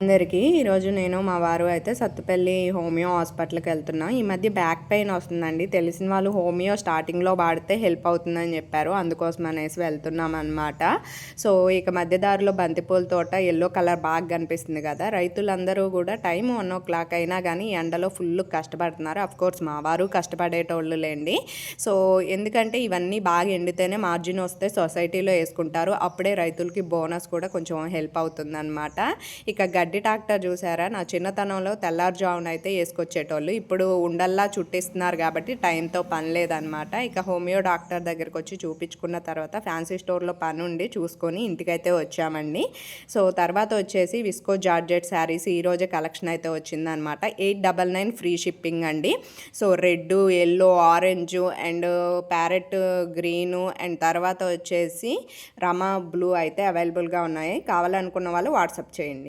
అందరికీ. ఈరోజు నేను మా వారు అయితే సత్తుపల్లి హోమియో హాస్పిటల్కి వెళ్తున్నాం. ఈ మధ్య బ్యాక్ పెయిన్ వస్తుందండి. తెలిసిన వాళ్ళు హోమియో స్టార్టింగ్లో వాడితే హెల్ప్ అవుతుందని చెప్పారు. అందుకోసం అనేసి వెళ్తున్నాం అనమాట సో ఇక మధ్య దారిలో బంతిపూల తోట ఎల్లో కలర్ బాగా కనిపిస్తుంది కదా. రైతులందరూ కూడా టైం వన్ ఓ క్లాక్ అయినా కానీ ఎండలో ఫుల్ కష్టపడుతున్నారు. అఫ్ కోర్స్ మా వారు కష్టపడేటోళ్ళు లేండి. సో ఎందుకంటే ఇవన్నీ బాగా ఎండితేనే మార్జిన్ వస్తే సొసైటీలో వేసుకుంటారు. అప్పుడే రైతులకి బోనస్ కూడా కొంచెం హెల్ప్ అవుతుందన్నమాట. ఇక గడ్డి గడ్డి ట్రాక్టర్ చూసారా? నా చిన్నతనంలో తెల్లారుజామున అయితే వేసుకొచ్చేటోళ్ళు. ఇప్పుడు ఉండల్లా చుట్టిస్తున్నారు కాబట్టి టైంతో పని లేదనమాట ఇక హోమియో డాక్టర్ దగ్గరికి వచ్చి చూపించుకున్న తర్వాత ఫ్యాన్సీ స్టోర్లో పని ఉండి చూసుకొని ఇంటికైతే వచ్చామండి. సో తర్వాత వచ్చేసి విస్కో జార్జెట్ శారీస్ ఈరోజే కలెక్షన్ అయితే వచ్చిందనమాట eight double nine free shipping అండి. So red yellow orange and parrot green and తర్వాత వచ్చేసి రమా బ్లూ అయితే అవైలబుల్గా ఉన్నాయి. కావాలనుకున్న వాళ్ళు వాట్సాప్ చేయండి.